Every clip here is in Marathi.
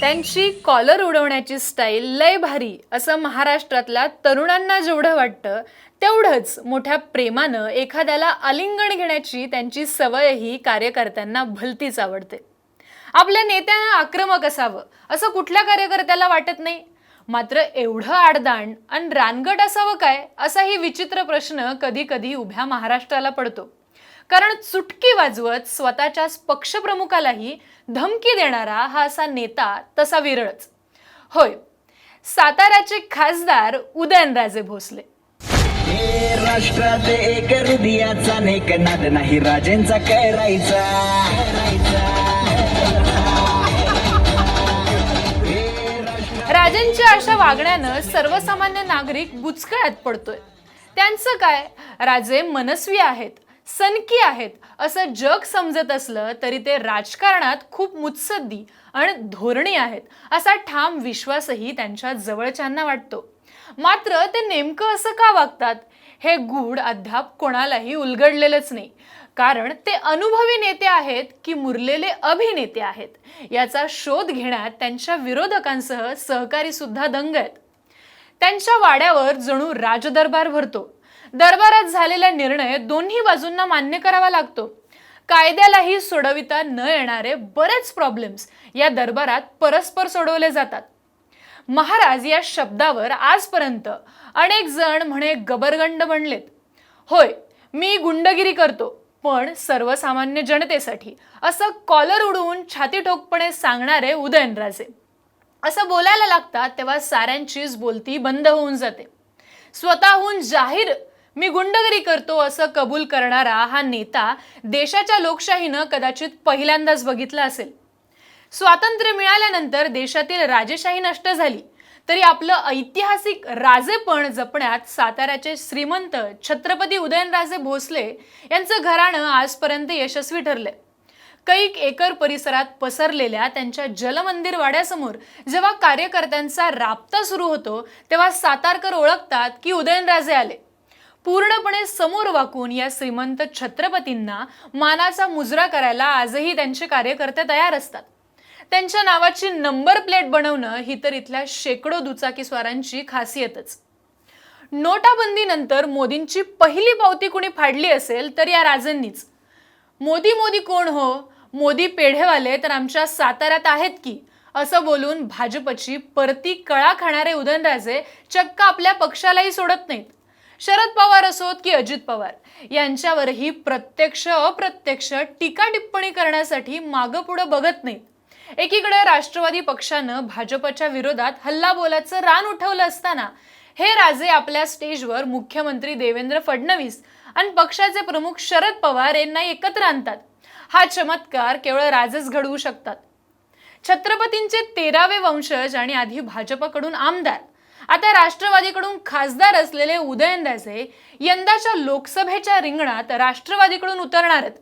त्यांची कॉलर उडवण्याची स्टाईल लय भारी असं महाराष्ट्रातल्या तरुणांना जेवढं वाटतं तेवढंच मोठ्या प्रेमानं एखाद्याला आलिंगण घेण्याची त्यांची सवयही कार्यकर्त्यांना भलतीच आवडते. आपल्या नेत्यानं आक्रमक असावं असं कुठल्या कार्यकर्त्याला वाटत नाही. मात्र एवढं आडदांड आणि रानगट असावं काय असाही विचित्र प्रश्न कधी कधी उभ्या महाराष्ट्राला पडतो. कारण चुटकी वाजवत स्वतःच्याच पक्षप्रमुखालाही धमकी देणारा हा असा नेता तसा विरळच. होय साताऱ्याचे खासदार उदयनराजे भोसले. राष्ट्रात एक हृदयाचा नेक नाद नाही राजेंचा करायचा राजांच्या अशा वागण्यानं सर्वसामान्य नागरिक बुचकळ्यात पडतोय. त्यांचं काय? राजे मनस्वी आहेत. सनकी आहेत. असं जग समजत असलं तरी ते राजकारणात खूप मुत्सद्दी आणि धोरणी आहेत. असा ठाम विश्वासही त्यांच्या जवळच्यांना वाटतो. मात्र ते नेमकं असं का वागतात? हे गूढ अद्याप कोणालाही उलगडलेलंच नाही. कारण ते अनुभवी नेते आहेत की मुरलेले अभिनेते आहेत. याचा शोध घेण्यात त्यांच्या विरोधकांसह सहकारी सुद्धा दंग आहेत. त्यांच्या वाड्यावर जणू राजदरबार भरतो. दरबारात झालेला निर्णय दोन्ही बाजूंना मान्य करावा लागतो. कायद्यालाही सोडविता न येणारे बरेच प्रॉब्लेम्स या दरबारात परस्पर सोडवले जातात. महाराज या शब्दावर आजपर्यंत अनेक जण म्हणे गबरगंड बनलेत. होय मी गुंडगिरी करतो पण सर्वसामान्य जनतेसाठी असं कॉलर उडवून छाती ठोकपणे सांगणारे उदयनराजे. असं बोलायला लागतात तेव्हा साऱ्यांचीच बोलती बंद होऊन जाते. स्वतःहून जाहीर मी गुंडगिरी करतो असं कबूल करणारा हा नेता देशाच्या लोकशाहीनं कदाचित पहिल्यांदाच बघितला असेल. स्वातंत्र्य मिळाल्यानंतर देशातील राजेशाही नष्ट झाली. तरी आपलं ऐतिहासिक राजेपण जपण्यात साताऱ्याचे श्रीमंत छत्रपती उदयनराजे भोसले यांचं घराणं आजपर्यंत यशस्वी ठरले कैक एकर परिसरात पसरलेल्या त्यांच्या जलमंदिर वाड्यासमोर जेव्हा कार्यकर्त्यांचा राबता सुरू होतो तेव्हा सातारकर ओळखतात की उदयनराजे आले. पूर्णपणे समोर वाकून या श्रीमंत छत्रपतींना मानाचा मुजरा करायला आजही त्यांचे कार्यकर्ते तयार असतात. त्यांच्या नावाची नंबर प्लेट बनवणं ही तर इथल्या शेकडो दुचाकीस्वारांची खासियतच. नोटाबंदीनंतर मोदींची पहिली पावती कुणी फाडली असेल तर या राजांनीच. मोदी मोदी कोण हो? मोदी पेढेवाले तर आमच्या साताऱ्यात आहेत की? असं बोलून भाजपची परती कळा खाणारे उदयनराजे चक्क आपल्या पक्षालाही सोडत नाहीत. शरद पवार असोत की अजित पवार यांच्यावरही प्रत्यक्ष अप्रत्यक्ष टीका टिप्पणी करण्यासाठी मागं पुढं बघत नाहीत. एकीकडे राष्ट्रवादी पक्षानं भाजपच्या विरोधात हल्लाबोलाचं रान उठवलं असताना हे राजे आपल्या स्टेजवर मुख्यमंत्री देवेंद्र फडणवीस आणि पक्षाचे प्रमुख शरद पवार यांना एकत्र आणतात. हा चमत्कार केवळ राजेच घडवू शकतात. छत्रपतींचे तेरावे वंशज आणि आधी भाजपकडून आमदार आता राष्ट्रवादीकडून खासदार असलेले उदयनराजे यंदाच्या लोकसभेच्या रिंगणात राष्ट्रवादीकडून उतरणार आहेत.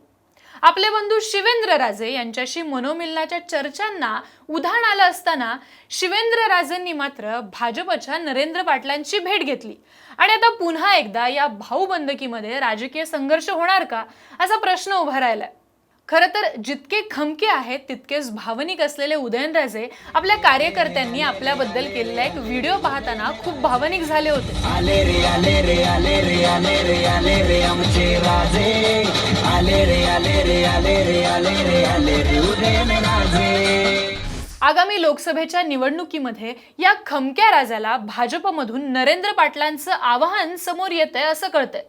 आपले बंधू शिवेंद्र राजे यांच्याशी मनोमिलनाच्या चर्चांना उधाण आलं असताना शिवेंद्र राजेंनी मात्र भाजपच्या नरेंद्र पाटलांची भेट घेतली. आणि आता पुन्हा एकदा या भाऊबंदकीमध्ये राजकीय संघर्ष होणार का? असा प्रश्न उभा राहिलाय. खरं तर जितके खमके आहेत तितकेच भावनिक असलेले उदयनराजे आपल्या कार्यकर्त्यांनी आपल्याबद्दल केलेला एक व्हिडिओ पाहताना खूप भावनिक झाले होते. आले रे आले रे आले रे आले रे आले रे आमचे राजे. आले रे आले रे आले रे आले रे आले रे उदयन राजे. आगामी लोकसभेच्या निवडणुकीमध्ये या खमक्या राजाला भाजपमधून नरेंद्र पाटलांचं आवाहन समोर येतंय असं कळतंय.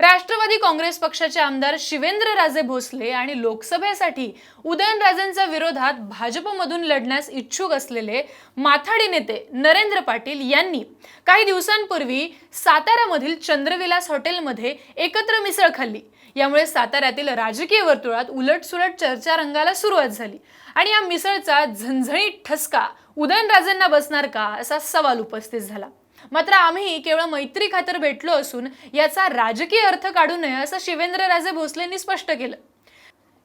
राष्ट्रवादी काँग्रेस पक्षाचे आमदार शिवेंद्र राजे भोसले आणि लोकसभेसाठी उदयनराजेंच्या विरोधात भाजपमधून लढण्यास इच्छुक असलेले माथाडी नेते नरेंद्र पाटील यांनी काही दिवसांपूर्वी साताऱ्यामधील चंद्रविलास हॉटेलमध्ये एकत्र मिसळ खाल्ली. यामुळे साताऱ्यातील राजकीय वर्तुळात उलटसुलट चर्चा रंगाला सुरुवात झाली आणि या मिसळचा झणझणीत ठसका उदयनराजेंना बसणार का असा सवाल उपस्थित झाला. मात्र आम्ही केवळ मैत्री खातर भेटलो असून याचा राजकीय अर्थ काढू नये असं शिवेंद्रराजे भोसलेंनी स्पष्ट केलं.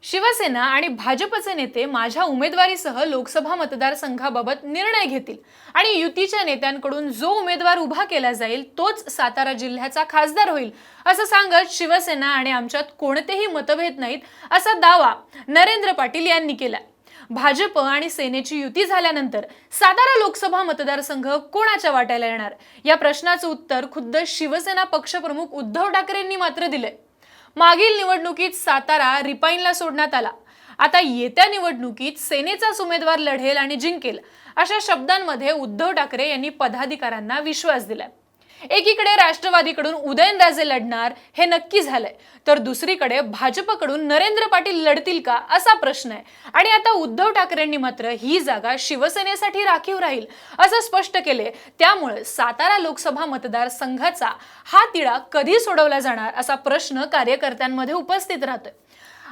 शिवसेना आणि भाजपचे नेते माझ्या उमेदवारीसह लोकसभा मतदारसंघाबाबत निर्णय घेतील आणि युतीच्या नेत्यांकडून जो उमेदवार उभा केला जाईल तोच सातारा जिल्ह्याचा खासदार होईल असं सांगत शिवसेना आणि आमच्यात कोणतेही मतभेद नाहीत असा दावा नरेंद्र पाटील यांनी केला भाजप आणि सेनेची युती झाल्यानंतर सातारा लोकसभा मतदारसंघ कोणाच्या वाट्याला येणार? या प्रश्नाचं उत्तर खुद्द शिवसेना पक्षप्रमुख उद्धव ठाकरेंनी मात्र दिलंय. मागील निवडणुकीत सातारा रिपाईनला सोडण्यात आला. आता येत्या निवडणुकीत सेनेचाच उमेदवार लढेल आणि जिंकेल अशा शब्दांमध्ये उद्धव ठाकरे यांनी पदाधिकाऱ्यांना विश्वास दिलाय. एकीकडे राष्ट्रवादीकडून उदयनराजे लढणार हे नक्की झालंय. तर दुसरीकडे भाजपकडून नरेंद्र पाटील लढतील का असा प्रश्न आहे. आणि आता उद्धव ठाकरेंनी मात्र ही जागा शिवसेनेसाठी राखीव राहील असं स्पष्ट केले त्यामुळे सातारा लोकसभा मतदारसंघाचा हा तिढा कधी सोडवला जाणार असा प्रश्न कार्यकर्त्यांमध्ये उपस्थित राहतोय.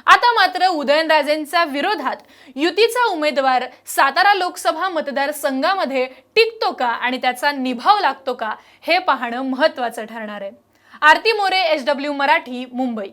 आता मात्र उदयनराजेंच्या विरोधात युतीचा उमेदवार सातारा लोकसभा मतदारसंघामध्ये टिकतो का आणि त्याचा निभाव लागतो का हे पाहणं महत्त्वाचं ठरणार आहे. Aarti More H W Marathi Mumbai.